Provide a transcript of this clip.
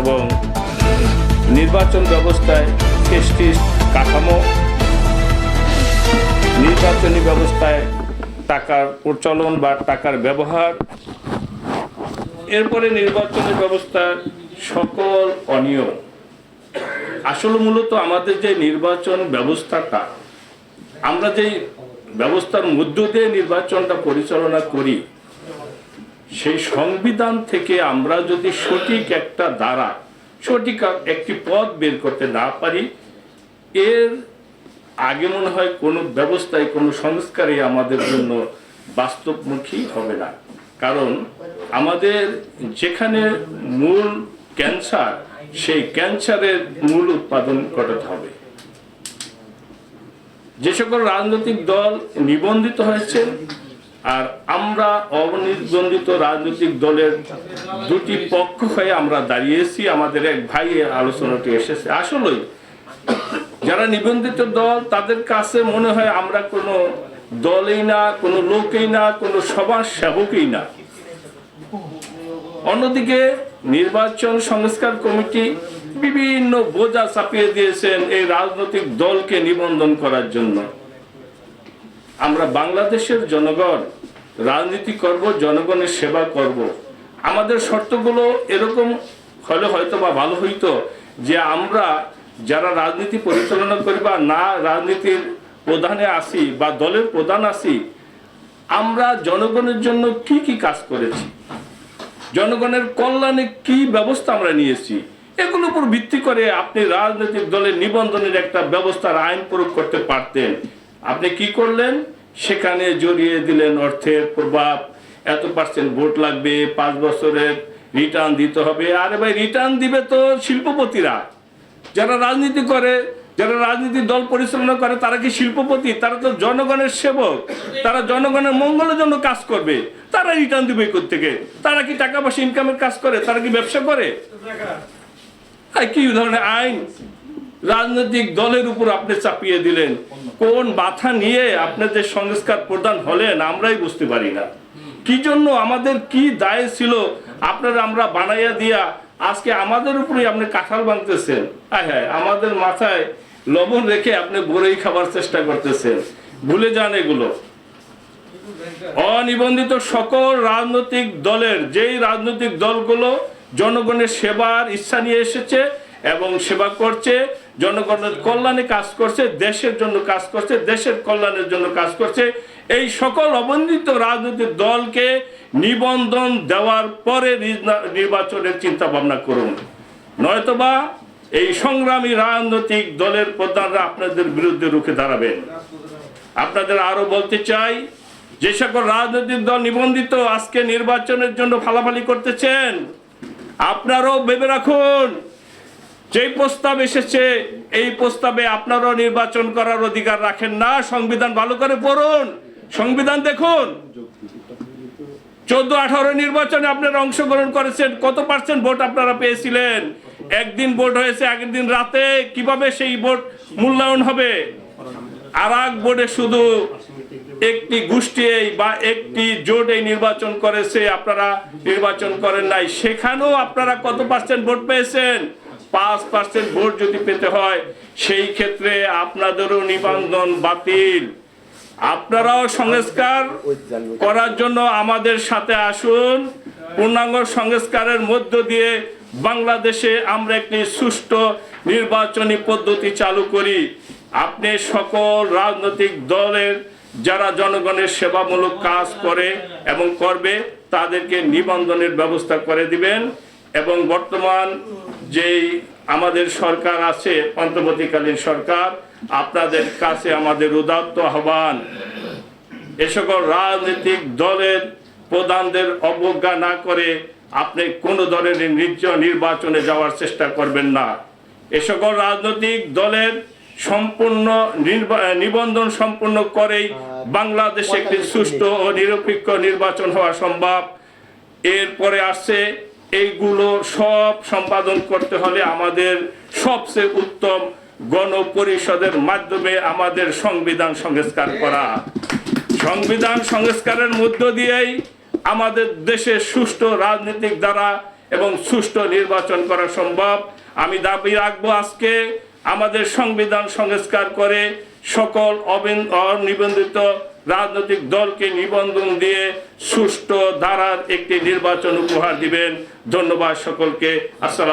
এবং নির্বাচন ব্যবস্থায় ফেস্টিস কাঠামো, নির্বাচনী ব্যবস্থায় টাকার প্রচলন বা টাকার ব্যবহার, এরপরে নির্বাচনী ব্যবস্থার সকল অনিয়ম। আসলে মূলত আমাদের যে নির্বাচন ব্যবস্থাটা, আমরা যেই ব্যবস্থার মধ্য দিয়ে নির্বাচনটা পরিচালনা করি সেই সংবিধান থেকে আমরা যদি সঠিক একটা দ্বারা, সঠিক একটি পথ বের করতে না পারি, এর আগে মনে হয় কোনো ব্যবস্থায়, কোনো সংস্কারই আমাদের জন্য বাস্তবমুখী হবে না। কারণ আমাদের যেখানে মূল ক্যান্সার, সেই ক্যান্সারের মূল উৎপাদন ঘটাতে হবে। যে সকল রাজনৈতিক দল নিবন্ধিত হয়েছে আর আমরা অনির্বন্ধিত রাজনৈতিক দলের দুটি পক্ষ হয়ে আমরা দাঁড়িয়েছি। আমাদের এক ভাই আলোচনাটি এসেছে। আসলেই, যারা নিবন্ধিত দল, তাদের কাছে মনে হয় আমরা কোনো দলেই না, কোনো লোকেই না, কোনো সমাজ সেবকই না। অন্যদিকে নির্বাচন সংস্কার কমিটি বিভিন্ন বোঝা চাপিয়ে দিয়েছেন এই রাজনৈতিক দলকে নিবন্ধন করার জন্য। আমরা বাংলাদেশের জনগণ, রাজনীতি করব, জনগণের সেবা করব। আমাদের শর্তগুলো এরকম হলে হয়তো বা ভালো হইতো যে আমরা যারা রাজনীতি পরিচালনা করি বা না রাজনীতির প্রধানে আসি বা দলের প্রধান আসি, আমরা জনগণের জন্য কি কি কাজ করেছি? জনগণের কল্যাণে কি ব্যবস্থা আমরা নিয়েছি? এগুলোর উপর ভিত্তি করে আপনি রাজনৈতিক দলের নিবন্ধনের একটা ব্যবস্থার আইন প্রয়োগ করতে পারতেন। আপনি কি করলেন? সেখানে জড়িয়ে দিলেন অর্থের প্রভাব। এত পার্সেন্ট ভোট লাগবে, পাঁচ বছরের রিটার্ন দিতে হবে। আরে ভাই রিটার্ন দিবে তো শিল্পপতিরা। যারা রাজনীতি করে, যারা রাজনীতি দল পরিচালনা করে, তারা কি শিল্পপতি? তারা তো জনগণের সেবক। তারা জনগণের মঙ্গলের জন্য কাজ করবে। তারা রিটার্ন দিবে থেকে তারা কি টাকা পয়সা ইনকামের কাজ করে? তারা কি ব্যবসা করে? কি ধরনের আইন? রাজনৈতিক দলের উপর আপনি চাপিয়ে দিলেন। কোন বাধা নিয়ে আপনাদের সংস্কার প্রদান হলেন, আমরাই বুঝতে পারি না। কি জন্য আমাদের কি দায় ছিল, আপনারা আমরা বানাইয়া দিয়া, আজকে আমাদের উপরেই আপনি কাঁঠাল বানতেছেন হ্যাঁ হ্যাঁ আমাদের মাথায় লবণ রেখে আপনি বড়ই খাবার চেষ্টা করতেছেন। ভুলে যান এগুলো। অনিবন্ধিত সকল রাজনৈতিক দলের, যেই রাজনৈতিক দলগুলো জনগণের সেবার ইচ্ছা নিয়ে এসেছে এবং সেবা করছে জনগণের কল্যাণে কাজ করছে, দেশের জন্য কাজ করছে, দেশের কল্যাণের জন্য কাজ করছে। এই সকল অবন্ধিত রাজনৈতিক দলকে নিবন্ধন দেওয়ার পরে নির্বাচনের চিন্তা ভাবনা করুন। নয়তোবা এই সংগ্রামী রাজনৈতিক দলের প্রধানরা আপনাদের বিরুদ্ধে রুখে দাঁড়াবেন। আপনাদের আরও বলতে চাই, যে সকল রাজনৈতিক দল নিবন্ধিত আজকে নির্বাচনের জন্য ফালাফালি করতেছেন, আপনারাও ভেবে রাখুন যেই প্রস্তাব এসেছে, এই প্রস্তাবে আপনারাও নির্বাচন করার অধিকার রাখেন না, সংবিধান ভালো করে পড়ুন। সংবিধান দেখুন। চোদ্দ আঠারো নির্বাচনে আপনারা অংশগ্রহণ করেছেন, কত পার্সেন্ট ভোট আপনারা পেয়েছিলেন? একদিন ভোট হয়েছে, আগের দিন রাতে। কীভাবে সেই ভোট মূল্যায়ন হবে? আর এক বোর্ডে শুধু একটি গোষ্ঠী এই বা একটি জোট এই নির্বাচন করেছে, আপনারা নির্বাচন করেন নাই। সেখানেও আপনারা কত পার্সেন্ট ভোট পেয়েছেন? পাঁচ পার্সেন্ট ভোট যদি পেতে হয়, সেই ক্ষেত্রে আপনাদেরও নিবন্ধন বাতিল। আপনারাও সংস্কার করার জন্য আমাদের সাথে আসুন। পূর্ণাঙ্গ সংস্কারের মধ্য দিয়ে বাংলাদেশে আমরা একটি সুষ্ঠু নির্বাচনী পদ্ধতি চালু করি। আপনি সকল রাজনৈতিক দলের যারা জনগণের সেবামূলক কাজ করে এবং করবে, তাদেরকে নিবন্ধনের ব্যবস্থা করে দিবেন। এবং বর্তমান যেই আমাদের সরকার আছে, অন্তর্বর্তীকালীন সরকার, আপনাদের কাছে আমাদের উদাত্ত আহ্বান। এ সকল রাজনৈতিক দলের প্রধানদের অবজ্ঞা না করে আপনি কোনো দলের নিজ নির্বাচনে যাওয়ার চেষ্টা করবেন না। এ সকল রাজনৈতিক দলের সম্পূর্ণ নিবন্ধন সম্পূর্ণ করেই বাংলাদেশে একটি সুষ্ঠু ও নিরপেক্ষ নির্বাচন হওয়া সম্ভব। এরপরে আসছে এইগুলো সব সম্পাদন করতে হলে আমাদের সবচেয়ে উত্তম গণপরিষদের মাধ্যমে আমাদের সংবিধান সংস্কার করা। সংবিধান সংস্কারের মধ্য দিয়েই আমাদের দেশে সুষ্ঠু রাজনৈতিক দ্বারা এবং সুষ্ঠু নির্বাচন করা সম্ভব। আমি দাবি রাখব আজকে আমাদের সংবিধান সংস্কার করে সকল অনিবন্ধিত রাজনৈতিক দলকে নিবন্ধন দিয়ে সুষ্ঠু ধারার একটি নির্বাচন উপহার দিবেন। ধন্যবাদ সকলকে। আসসালাম